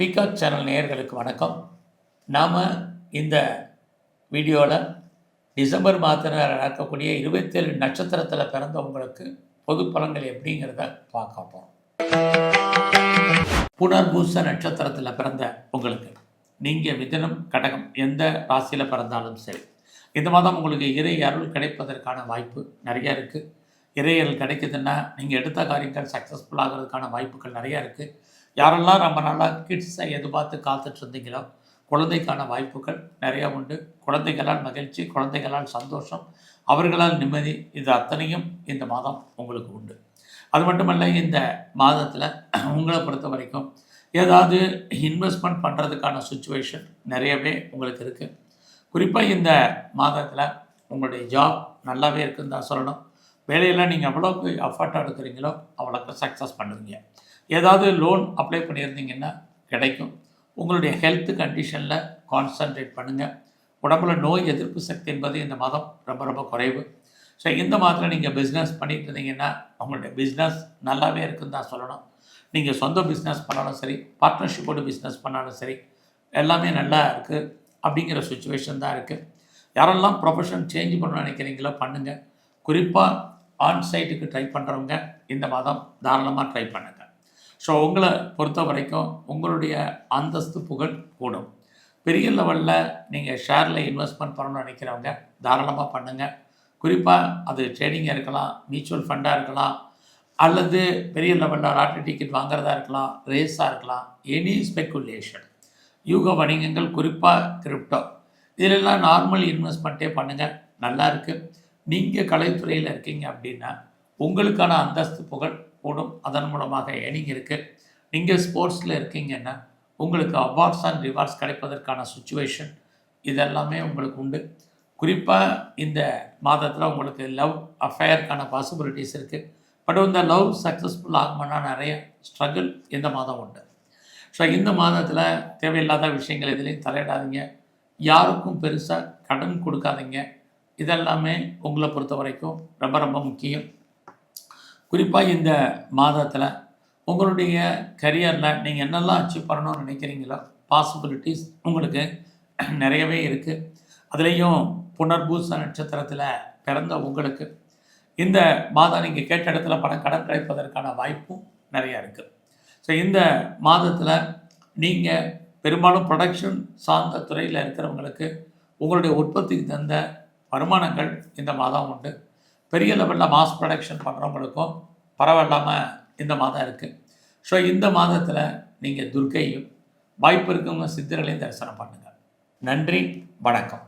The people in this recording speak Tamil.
சேனல் நேயர்களுக்கு வணக்கம். நாம் இந்த வீடியோவில் டிசம்பர் மாதத்தில் நடக்கக்கூடிய இருபத்தேழு நட்சத்திரத்தில் பிறந்தவங்களுக்கு பொது பலன்கள் எப்படிங்கிறத பார்க்க போகிறோம் புனர்பூச நட்சத்திரத்தில் பிறந்த உங்களுக்கு நீங்கள் மிதனம் கடகம் எந்த ராசியில் பிறந்தாலும் சரி. இந்த மாதம் உங்களுக்கு இறை அருள் கிடைப்பதற்கான வாய்ப்பு நிறைய இருக்குது இறையல் கிடைக்குதுன்னா நீங்கள் எடுத்த காரியங்கள் சக்ஸஸ்ஃபுல் ஆகிறதுக்கான வாய்ப்புகள் நிறையா இருக்குது யாரெல்லாம் ரொம்ப நாளாக கிட்ஸை எதிர்பார்த்து காத்துட்டு இருந்தீங்களோ குழந்தைக்கான வாய்ப்புகள் நிறையா உண்டு. குழந்தைகளால் மகிழ்ச்சி குழந்தைகளால் சந்தோஷம். அவர்களால் நிம்மதி இது அத்தனையும் இந்த மாதம் உங்களுக்கு உண்டு. அது மட்டுமல்ல இந்த மாதத்தில் உங்களை பொறுத்த வரைக்கும் ஏதாவது இன்வெஸ்ட்மெண்ட் பண்ணுறதுக்கான சுச்சுவேஷன் நிறையவே உங்களுக்கு இருக்குது குறிப்பாக இந்த மாதத்தில் உங்களுடைய ஜாப் நல்லாவே இருக்குன்னு தான் சொல்லணும். வேலையெல்லாம் நீங்கள் எவ்வளோக்கு அஃபர்ட்டாக எடுக்கிறீங்களோ அவ்வளோக்கு சக்ஸஸ் பண்ணுவீங்க. ஏதாவது லோன் அப்ளை பண்ணியிருந்தீங்கன்னா கிடைக்கும். உங்களுடைய ஹெல்த் கண்டிஷனில் கான்சன்ட்ரேட் பண்ணுங்கள் உடம்புல நோய் எதிர்ப்பு சக்தி என்பது இந்த மாதம் ரொம்ப ரொம்ப குறைவு. ஸோ இந்த மாதத்தில் நீங்கள் பிஸ்னஸ் பண்ணிட்டு இருந்தீங்கன்னா உங்களுடைய பிஸ்னஸ் நல்லாவே இருக்குன்னு தான் சொல்லணும். நீங்கள் சொந்த பிஸ்னஸ் பண்ணாலும் சரி பார்ட்னர்ஷிப்போடு பிஸ்னஸ் பண்ணாலும் சரி எல்லாமே நல்லா இருக்குது அப்படிங்கிற சுச்சுவேஷன் தான் இருக்குது யாரெல்லாம் ப்ரொஃபஷன் சேஞ்ச் பண்ண நினைக்கிறீங்களோ பண்ணுங்கள் குறிப்பாக ஆன் சைட்டுக்கு ட்ரை பண்ணுறவங்க இந்த மாதம் தாராளமாக ட்ரை பண்ணுங்கள் ஸோ உங்களை பொறுத்த வரைக்கும் உங்களுடைய அந்தஸ்து புகழ் கூடும். பெரிய லெவலில் நீங்கள் ஷேரில் இன்வெஸ்ட்மெண்ட் பண்ணணும்னு நினைக்கிறவங்க தாராளமாக பண்ணுங்கள் குறிப்பாக அது ட்ரேடிங்காக இருக்கலாம் மியூச்சுவல் ஃபண்டாக இருக்கலாம் அல்லது பெரிய லெவலில் லாட்டரி டிக்கெட் வாங்குறதா இருக்கலாம் ரேஸாக இருக்கலாம் எனி ஸ்பெக்குலேஷன் யூக வணிகங்கள் குறிப்பாக கிரிப்டோ இதிலெல்லாம் நார்மல் இன்வெஸ்ட்மெண்ட்டே பண்ணுங்கள் நல்லா இருக்குது நீங்கள் கலைத்துறையில் இருக்கீங்க அப்படின்னா உங்களுக்கான அந்தஸ்து புகழ் கூடும் அதன் மூலமாக ஏர்னிங் இருக்குது நீங்கள் ஸ்போர்ட்ஸில் இருக்கீங்கன்னா உங்களுக்கு அவார்ட்ஸ் அண்ட் ரிவார்ட்ஸ் கிடைப்பதற்கான சுச்சுவேஷன் இதெல்லாமே உங்களுக்கு உண்டு. குறிப்பாக இந்த மாதத்தில் உங்களுக்கு லவ் அஃபேருக்கான பாசிபிலிட்டிஸ் இருக்குது பட் இந்த லவ் சக்ஸஸ்ஃபுல் ஆகுமானா நிறைய ஸ்ட்ரகிள் இந்த மாதம் உண்டு. ஸோ இந்த மாதத்தில் தேவையில்லாத விஷயங்கள் எதுலேயும் தலையிடாதீங்க. யாருக்கும் பெருசாக கடன் கொடுக்காதீங்க. இதெல்லாமே உங்களை பொறுத்த வரைக்கும் ரொம்ப ரொம்ப முக்கியம். குறிப்பாக இந்த மாதத்தில் உங்களுடைய கரியரில் நீங்கள் என்னெல்லாம் அச்சீவ் பண்ணணும்னு நினைக்கிறீங்களோ பாசிபிலிட்டிஸ் உங்களுக்கு நிறையவே இருக்குது அதுலேயும் புனர்பூச நட்சத்திரத்தில் பிறந்த உங்களுக்கு இந்த மாதம் நீங்கள் கேட்ட இடத்துல பணம் கடன் கிடைப்பதற்கான வாய்ப்பும் நிறையா இருக்குது ஸோ இந்த மாதத்தில் நீங்கள் பெரும்பாலும் ப்ரொடக்ஷன் சார்ந்த துறையில் இருக்கிறவங்களுக்கு உங்களுடைய உற்பத்திக்கு தந்த வருமானங்கள் இந்த மாதம் உண்டு. பெரிய லெவலில் மாஸ் ப்ரொடக்ஷன் பண்ணுறவங்களுக்கும் பரவாயில்லாமல் இந்த மாதம் இருக்குது ஸோ இந்த மாதத்தில் நீங்கள் துர்க்கையும் வாய்ப்பு இருக்கவங்க சித்தர்களையும் தரிசனம் பண்ணுங்கள் நன்றி வணக்கம்.